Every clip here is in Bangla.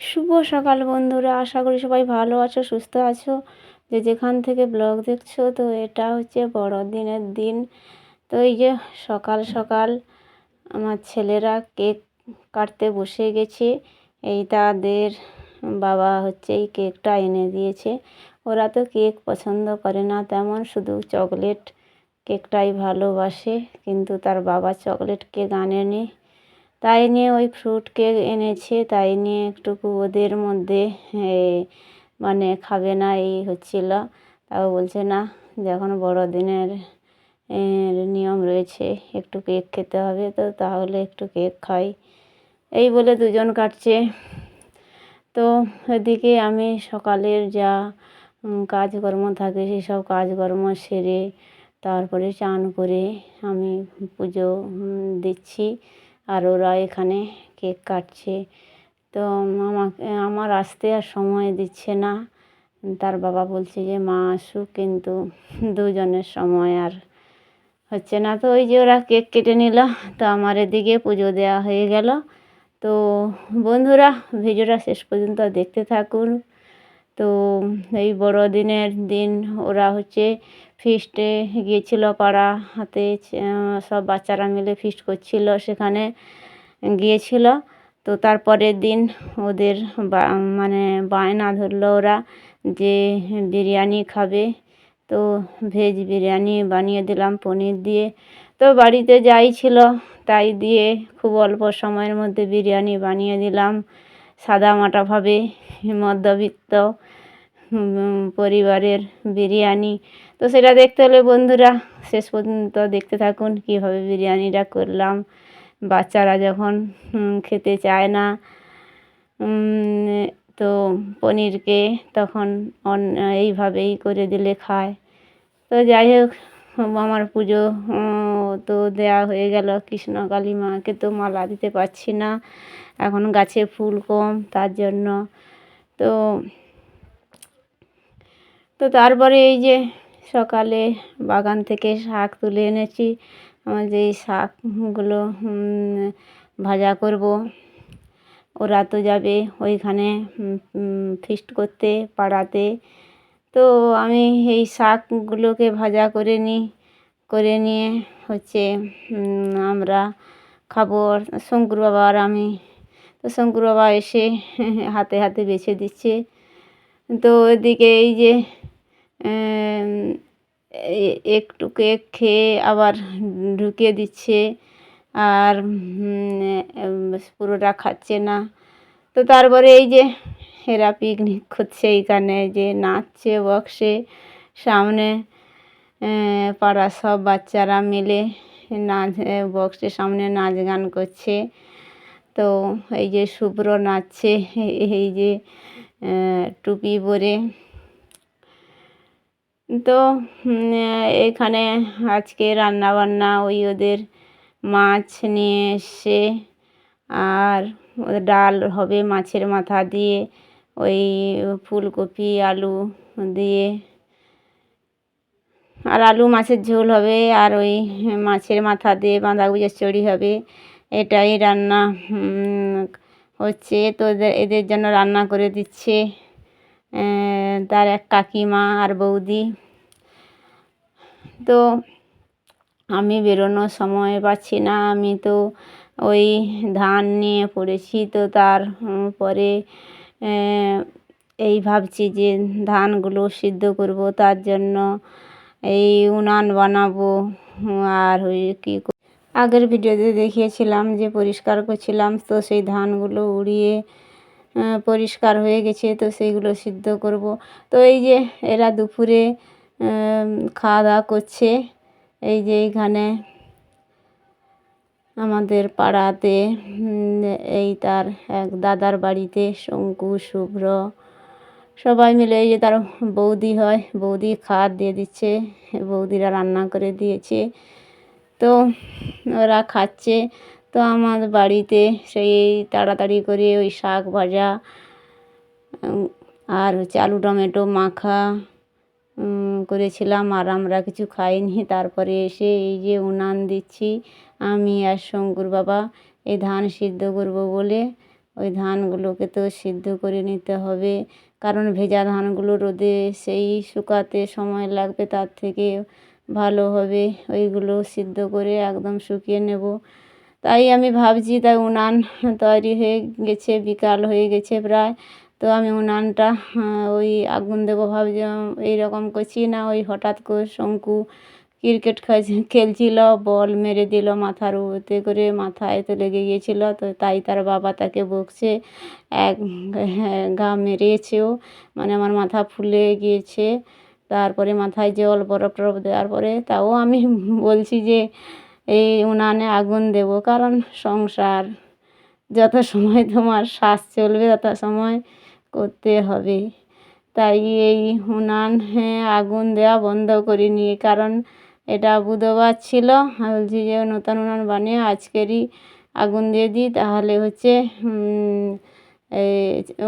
শুভ সকাল বন্ধুরা, আশা করি সবাই ভালো আছো, সুস্থ আছো। যে যেখান থেকে ব্লগ দেখছ, তো এটা হচ্ছে বড়দিনের দিন। তো এই যে সকাল সকাল আমার ছেলেরা কেক কাটতে বসে গেছে। এই তাদের বাবা হচ্ছে এই কেকটা এনে দিয়েছে। ওরা তো কেক পছন্দ করে না তেমন, শুধু চকলেট কেকটাই ভালোবাসে। কিন্তু তার বাবা চকলেট কেক আনেনি। তাই নিয়ে ওই ফ্রুট কেক এনেছে, তাই নিয়ে একটুকু ওদের মধ্যে মানে খাবে না, এই হচ্ছিল। তাও বলছে, না, যখন বড়দিনের নিয়ম রয়েছে, একটু কেক খেতে হবে, তো তাহলে একটু কেক খাই। এই বলে দুজন কাটছে। তো এদিকে আমি সকালের যা কাজকর্ম থাকে, সেসব কাজকর্ম সেরে তারপরে চান করে আমি পুজো দিচ্ছি। আর ওরা এখানে কেক কাটছে। তো আমাকে, আমার আসতে আর সময় দিচ্ছে না। তার বাবা বলছে যে, মা আসুক, কিন্তু দুজনের সময় আর হচ্ছে না। তো ওই যে ওরা কেক কেটে নিল। তো আমার এদিকে পুজো দেওয়া হয়ে গেল। তো বন্ধুরা, ভিডিওটা শেষ পর্যন্ত দেখতে থাকুন। তো এই বড়দিনের দিন ওরা হচ্ছে ফিস্টে গিয়েছিল পাড়া হাতে সব বাচ্চারা মিলে ফিস্ট করছিল, সেখানে গিয়েছিল। তো তারপরের দিন ওদের মানে বায়না ধরলো ওরা যে বিরিয়ানি খাবে। তো ভেজ বিরিয়ানি বানিয়ে দিলাম পনির দিয়ে। তো বাড়িতে যাই ছিল, তাই দিয়ে খুব অল্প সময়ের মধ্যে বিরিয়ানি বানিয়ে দিলাম। সাদামাটাভাবে মধ্যবিত্ত। পরিবারের বিরিয়ানি। তো সেটা দেখতে হলে বন্ধুরা, শেষ পর্যন্ত দেখতে থাকুন কীভাবে বিরিয়ানিটা করলাম। বাচ্চারা যখন খেতে চায় না তো পনিরকে তখন এইভাবেই করে দিলে খায়। তো যাই হোক, আমার পুজো তো দেয়া হয়ে গেল। কৃষ্ণ কালী মাকে তো মালা দিতে পারছি না। এখন গাছে ফুল কম, তার জন্য তো তো তারপরে এই যে সকালে বাগান থেকে শাক তুলে এনেছি। আমার যে শাকগুলো ভাজা করব, ওরা তো যাবে ওইখানে ফিস্ট করতে, পাড়াতে। তো আমি এই শাকগুলোকে ভাজা করে নিই করে নিয়ে হচ্ছে আমরা খাব শঙ্কুর বাবা আর আমি। তো শঙ্কুর বাবা এসে হাতে হাতে বেছে দিচ্ছে। তো এদিকে এই যে একটু কেক খেয়ে আবার ঢুকিয়ে দিচ্ছে আর পুরোটা খাচ্ছে না। তো তারপরে এই যে এরা পিকনিক করছে এইখানে যে নাচছে বক্সে সামনে পাড়ার সব বাচ্চারা মিলে নাচ বক্সের সামনে নাচ গান করছে। তো এই যে শুভ্র নাচছে, এই যে টুপি পরে তো এখানে আজকে রান্নাবান্না, ওই ওদের মাছ নিয়ে এসে আর ডাল হবে মাছের মাথা দিয়ে, ওই ফুলকপি, আলু দিয়ে। আর আলু মাছের ঝোল হবে, আর ওই মাছের মাথা দিয়ে বাঁধাকপির চড়ি হবে। এটাই রান্না হচ্ছে। তো এদের জন্য রান্না করে দিচ্ছে। তার এক কাকিমা আর বৌদি। তো আমি বেরোনোর সময় পাচ্ছি না। আমি তো ওই ধান নিয়ে পড়েছি। তো তার পরে এই ভাবছি যে ধানগুলো সিদ্ধ করব। তার জন্য এই উনান বানাবো। আর ওই কী আগের ভিডিওতে দেখিয়েছিলাম যে পরিষ্কার করছিলাম। তো সেই ধানগুলো উড়িয়ে পরিষ্কার হয়ে গেছে, তো সেইগুলো সিদ্ধ করব। তো এই যে এরা দুপুরে খাওয়া দাওয়া করছে, এই যে এইখানে আমাদের পাড়াতে এই তার এক দাদার বাড়িতে শঙ্কু, শুভ্র, সবাই মিলে এই যে তার বৌদি হয়, বৌদি খাবার দিয়ে দিচ্ছে, বৌদিরা রান্না করে দিয়েছে। তো ওরা খাচ্ছে তো আমার বাড়িতে সেই তাড়াতাড়ি করে ওই শাক ভাজা আর হচ্ছে আলু টমেটো মাখা করেছিলাম। আর আমরা কিছু খাইনি। তারপরে এসে এই যে উনান দিচ্ছি, আমি আর শঙ্কুর বাবা, এই ধান সিদ্ধ করব বলে ওই ধানগুলোকে তো সিদ্ধ করে নিতে হবে। কারণ ভেজা ধানগুলো রোদে সেই শুকাতে সময় লাগবে, তার থেকে ভালো হবে। ওইগুলো সিদ্ধ করে একদম শুকিয়ে নেব। তাই আমি ভাবছি, তাই উনান তৈরি হয়ে গেছে, বিকাল হয়ে গেছে প্রায়। তো আমি উনানটা ওই আগুন দেবো ভাবছি, এইরকম করছি না, ওই হঠাৎ করে শঙ্কু ক্রিকেট খেলছিল, বল মেরে দিল মাথার ওতে করে, মাথায় তো লেগে গিয়েছিল, তো তাই তার বাবা তাকে বকছে, এক ঘা মেরেছেও মানে আমার মাথা ফুলে গিয়েছে, তারপরে মাথায় জল বরফ টরফ দেওয়ার পরে, তাও আমি বলছি যে এই উনানে আগুন দেব, কারণ সংসার যত সময় তোমার শ্বাস চলবে, তত সময় করতে হবে। তাই এই উনান আগুন দেওয়া বন্ধ করিনি, কারণ এটা বুধবার ছিল। বলছি যে নতুন উনান বানিয়ে আজকেরই আগুন দিয়ে দিই, তাহলে হচ্ছে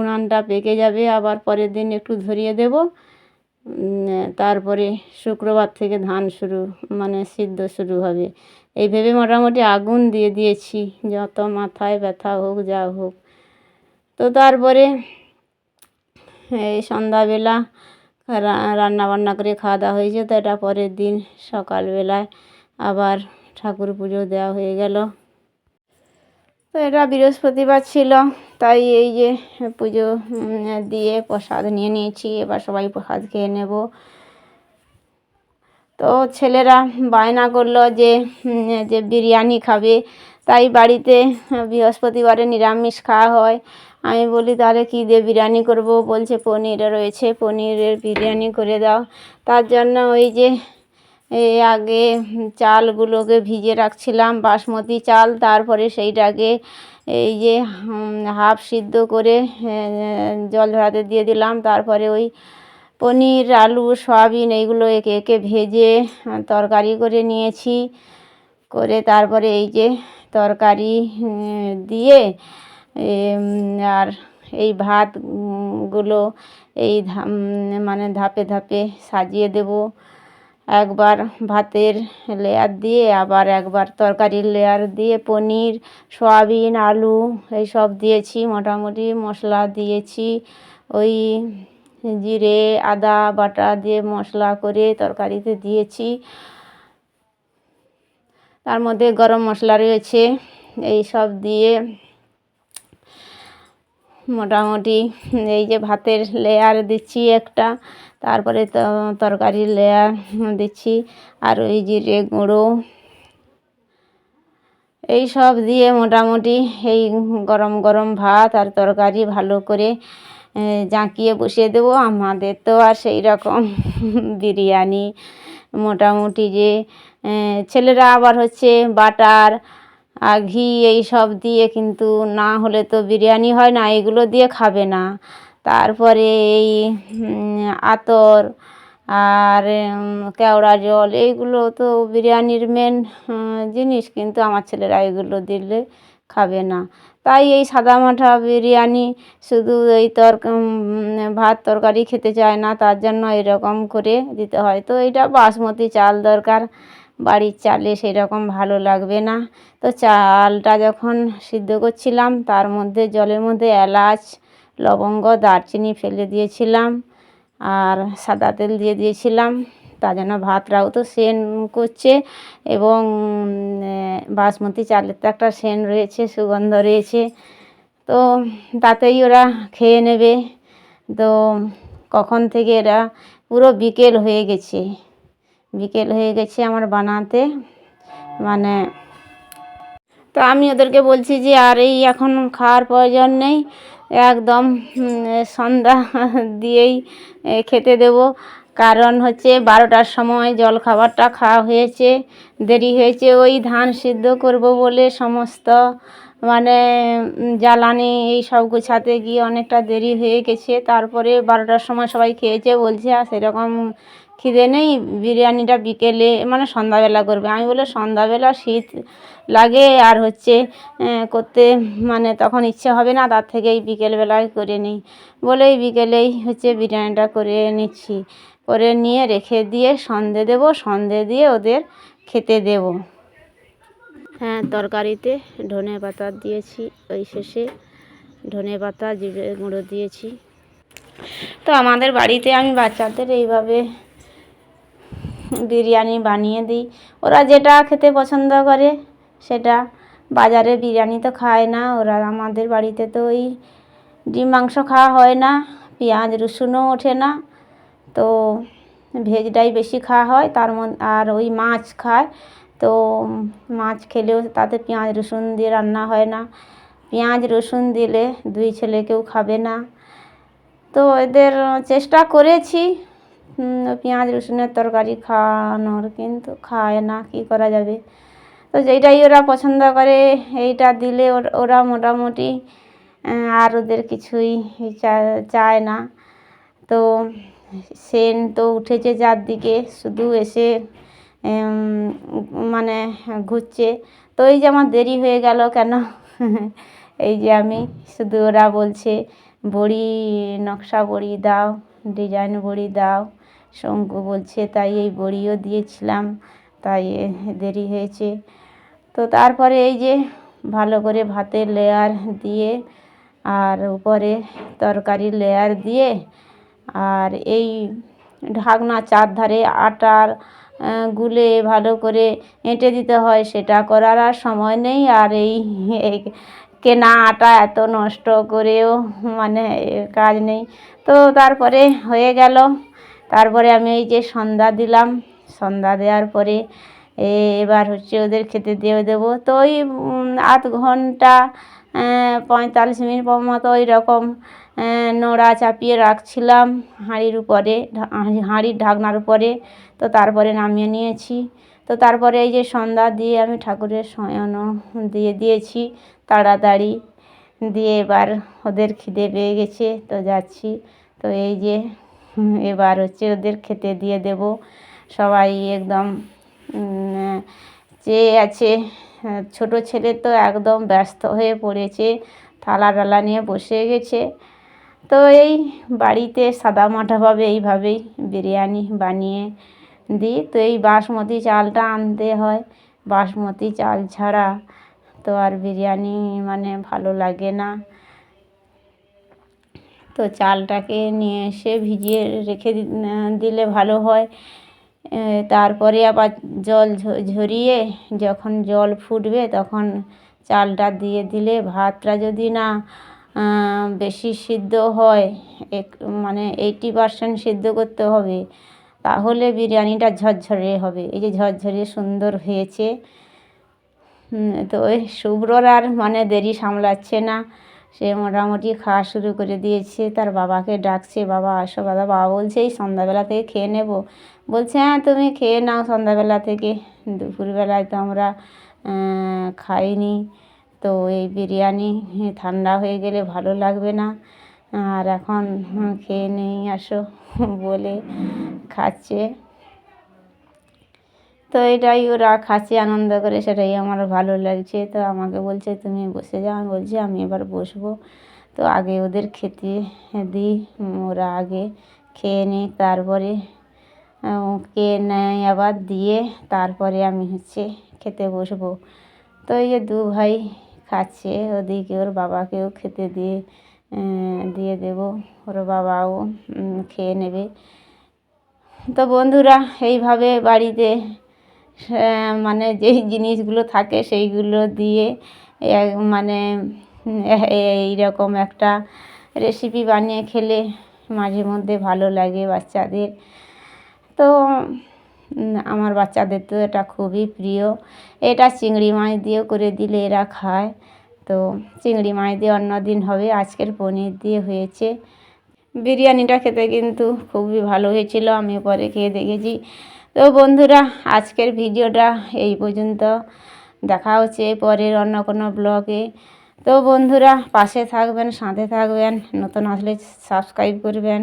উনানটা পেকে যাবে। আবার পরের দিন একটু ধরিয়ে দেবো। তারপরে শুক্রবার থেকে ধান শুরু মানে সিদ্ধ শুরু হবে। এই ভেবে মোটামুটি আগুন দিয়ে দিয়েছি। যত মাথায় ব্যথা হোক, যা হোক। তো তারপরে এই সন্ধ্যাবেলা রান্না বান্না করে খাওয়া দাওয়া হয়েছে। তো এটা পরের দিন সকালবেলায় আবার ঠাকুর পুজো দেওয়া হয়ে গেল। তো এটা বৃহস্পতিবার ছিল, তাই এই যে পুজো দিয়ে প্রসাদ নিয়ে নিয়েছি। এবার সবাই প্রসাদ খেয়ে নেব। তো ছেলেরা বায়না করল যে যে বিরিয়ানি খাবে। তাই বাড়িতে বৃহস্পতিবারে নিরামিষ খাওয়া হয়। আমি বলি, তাহলে কী দিয়ে বিরিয়ানি করব? বলছে, পনির রয়েছে, পনিরের বিরিয়ানি করে দাও। তার জন্য ওই যে আগে চালগুলোকে ভিজে রাখছিলাম, বাসমতি চাল, তারপরে সেইটাকে এই যে হাফ সিদ্ধ করে জল ঝরাতে দিয়ে দিলাম। তারপরে ওই পনির, আলু, সয়াবিন এইগুলো একে একে ভেজে তরকারি করে নিয়েছি। করে তারপরে এই যে তরকারি দিয়ে আর এই ভাতগুলো এই মানে ধাপে ধাপে সাজিয়ে দেব। একবার ভাতের লেয়ার দিয়ে, আবার একবার তরকারির লেয়ার দিয়ে পনির, সয়াবিন, আলু এই সব দিয়েছি। মোটামুটি মশলা দিয়েছি। ওই জিরে, আদা, বাটা দিয়ে মশলা করে তরকারিতে দিয়েছি। তার মধ্যে গরম মশলা রয়েছে। এই সব দিয়ে মোটামুটি এই যে ভাতের লেয়ার দিচ্ছি একটা, তারপরে তরকারির লেয়ার দিচ্ছি। আর ওই জিরে গুঁড়ো। এই সব দিয়ে মোটামুটি এই গরম গরম ভাত আর তরকারি ভালো করে জাঁকিয়ে বসিয়ে দেবো। আমাদের তো আর সেই রকম বিরিয়ানি মোটামুটি যে ছেলেরা আবার হচ্ছে বাটার, আর ঘি এই সব দিয়ে কিন্তু না হলে তো বিরিয়ানি হয় না, এগুলো দিয়ে খাবে না। তারপরে এই আতর আর কেওড়া জল, এইগুলো তো বিরিয়ানির মেন জিনিস। কিন্তু আমার ছেলেরা এগুলো দিলে খাবে না। তাই এই সাদামাঠা বিরিয়ানি শুধু এই তর ভাত তরকারি খেতে চায় না, তার জন্য এরকম করে দিতে হয়। তো এইটা বাসমতি চাল দরকার, বাড়ির চালে সেরকম ভালো লাগবে না। তো চালটা যখন সিদ্ধ করছিলাম, তার মধ্যে জলের মধ্যে এলাচ, লবঙ্গ, দারচিনি ফেলে দিয়েছিলাম, আর সাদা তেল দিয়ে দিয়েছিলাম। তার জন্য ভাতটাও তো সেন করছে এবং বাসমতি চালের তো একটা সেন রয়েছে, সুগন্ধ রয়েছে। তো তাতেই ওরা খেয়ে নেবে। তো কখন থেকে এরা পুরো বিকেল হয়ে গেছে। বিকেল হয়ে গেছে আমার বানাতে। মানে তো আমি ওদেরকে বলছি যে, আর এই এখন খাওয়ার প্রয়োজন নেই। একদম সন্ধ্যা দিয়েই খেতে দেব। কারণ হচ্ছে বারোটার সময় জল খাবারটা খাওয়া হয়েছে, দেরি হয়েছে, ওই ধান সিদ্ধ করব বলে সমস্ত মানে জ্বালানি এই সব গোছাতে গিয়ে অনেকটা দেরি হয়ে গেছে। তারপরে বারোটার সময় সবাই খেয়েছে, বলছে, আর সেরকম খিদে নেই, বিরিয়ানিটা বিকেলে মানে সন্ধ্যাবেলা করবে। আমি বলে সন্ধ্যাবেলা শীত লাগে, আর হচ্ছে করতে মানে তখন ইচ্ছে হবে না, তার থেকেই বিকেলবেলায় করে নিই। বলেই বিকেলেই হচ্ছে বিরিয়ানিটা করে নিচ্ছি। করে নিয়ে রেখে দিয়ে সন্ধে দেবো সন্ধে দিয়ে ওদের খেতে দেবো। হ্যাঁ তরকারিতে ধনে পাতা দিয়েছি ওই শেষে ধনে পাতা জিরে গুঁড়ো দিয়েছি। তো আমাদের বাড়িতে আমি বাচ্চাদের এইভাবে বিরিয়ানি বানিয়ে দিই। ওরা যেটা খেতে পছন্দ করে সেটা। বাজারে বিরিয়ানি তো খায় না ওরা আমাদের বাড়িতে তো ওই ডিম মাংস খাওয়া হয় না পেঁয়াজ রসুনও ওঠে না। তো ভেজটাই বেশি খাওয়া হয়, তার মধ্যে আর ওই মাছ খায়। তো মাছ খেলেও তাতে পেঁয়াজ রসুন দিয়ে রান্না হয় না। পেঁয়াজ রসুন দিলে দুই ছেলে কেউ খাবে না। তো এদের চেষ্টা করেছি পেঁয়াজ রসুনের তরকারি খাওয়ানোর, কিন্তু খায় না, কী করা যাবে? তো যেটাই ওরা পছন্দ করে, এইটা দিলে ওর- মোটামুটি আর ওদের কিছুই চায় না। তো সেন তো উঠেছে চারদিকে শুধু এসে মানে ঘুরছে। তো এই যে আমার দেরি হয়ে গেল কেন? এই যে আমি, শুধু ওরা বলছে, বড়ি, নকশা বড়ি দাও, ডিজাইন বড়ি দাও। শঙ্কু বলছে, তাই এই বড়িও দিয়েছিলাম, তাই দেরি হয়েছে। তো তারপরে এই যে ভালো করে ভাতের লেয়ার দিয়ে, আর উপরে তরকারির লেয়ার দিয়ে আর এই ঢাকনা চারধারে আটার গুলে ভালো করে এঁটে দিতে হয়, সেটা করার আর সময় নেই। আর এই কেনা আটা এত নষ্ট করেও মানে কাজ নেই। তো তারপরে হয়ে গেল। তারপরে আমি এই যে সন্ধ্যা দিলাম। সন্ধ্যা দেওয়ার পরে এবার হচ্ছে ওদের খেতে দিয়ে দেবো। তো ওই আধ ঘণ্টা পঁয়তাল্লিশ মিনিট মতো ওই রকম নোড়া চাপিয়ে রাখছিলাম হাঁড়ির উপরে হাঁড়ির ঢাকনার উপরে। তো তারপরে নামিয়ে নিয়েছি। তো তারপরে এই যে সন্ধ্যা দিয়ে আমি ঠাকুরের শয়নও দিয়ে দিয়েছি, তাড়াতাড়ি দিয়ে এবার ওদের খিদে পেয়ে গেছে, তো যাচ্ছি। তো এই যে এবার হচ্ছে ওদের খেতে দিয়ে দেব। সবাই একদম চেয়ে আছে। ছোট ছেলে তো একদম ব্যস্ত হয়ে পড়েছে, থালা টালা নিয়ে বসে গেছে। তো এই বাড়িতে সাদামাটাভাবে এইভাবেই বিরিয়ানি বানিয়ে দিই। তো এই বাসমতি চালটা আনতে হয়। বাসমতি চাল ছাড়া তো আর বিরিয়ানি মানে ভালো লাগে না। তো চালটাকে নিয়ে এসে ভিজিয়ে রেখে দিলে ভালো হয়। তারপরে আবার জল ঝরিয়ে যখন জল ফুটবে তখন চালটা দিয়ে দিলে ভাতটা যদি না বেশি সিদ্ধ হয়, এক মানে এইটি পারসেন্ট সিদ্ধ করতে হবে। তাহলে বিরিয়ানিটা ঝরঝরে হবে। এই যে ঝরঝরে সুন্দর হয়েছে। তো ওই শুভ্রর আর মানে দেরি সামলাচ্ছে না। সে মোটামুটি খাওয়া শুরু করে দিয়েছে। তার বাবাকে ডাকছে, বাবা, আসো, বাবা। বাবা বলছে, এই সন্ধ্যাবেলা থেকে খেয়ে নেব। বলছে হ্যাঁ তুমি খেয়ে নাও সন্ধ্যাবেলা থেকে। দুপুরবেলায় তো আমরা খাইনি। তো এই বিরিয়ানি ঠান্ডা হয়ে গেলে ভালো লাগবে না। আর এখন খেয়ে নেই, আসো বলে খাচ্ছে। তো এটাই ওরা খাচ্ছে আনন্দ করে, সেটাই আমার ভালো লাগছে। তো আমাকে বলছে, তুমি বসে যাও। আমি বলছি, আমি এবার বসবো। তো আগে ওদের খেতে দিই, ওরা আগে খেয়ে নিই, তারপরে কে নেয় আবার দিয়ে, তারপরে আমি হচ্ছে খেতে বসবো। তো এই যে দু ভাই খাচ্ছে ওদিকে ওর বাবাকেও খেতে দিয়ে দিয়ে দেবো। ওর বাবাও খেয়ে নেবে। তো বন্ধুরা, এইভাবে বাড়িতে মানে যেই জিনিসগুলো থাকে সেইগুলো দিয়ে মানে এইরকম একটা রেসিপি বানিয়ে খেলে মাঝে মধ্যে ভালো লাগে বাচ্চাদের। তো আমার বাচ্চাদের তো এটা খুবই প্রিয়। এটা চিংড়ি মাছ দিয়েও করে দিলে এরা খায়। তো চিংড়ি মাছ দিয়ে অন্য দিন হবে, আজকের পনির দিয়ে হয়েছে। বিরিয়ানিটা খেতে কিন্তু খুবই ভালো হয়েছিল আমি পরে খেয়ে দেখেছি। তো বন্ধুরা, আজকের ভিডিওটা এই পর্যন্ত। দেখা হচ্ছে পরের অন্য কোনো ব্লগে। তো বন্ধুরা, পাশে থাকবেন, সাথে থাকবেন, নতুন আসলে সাবস্ক্রাইব করবেন।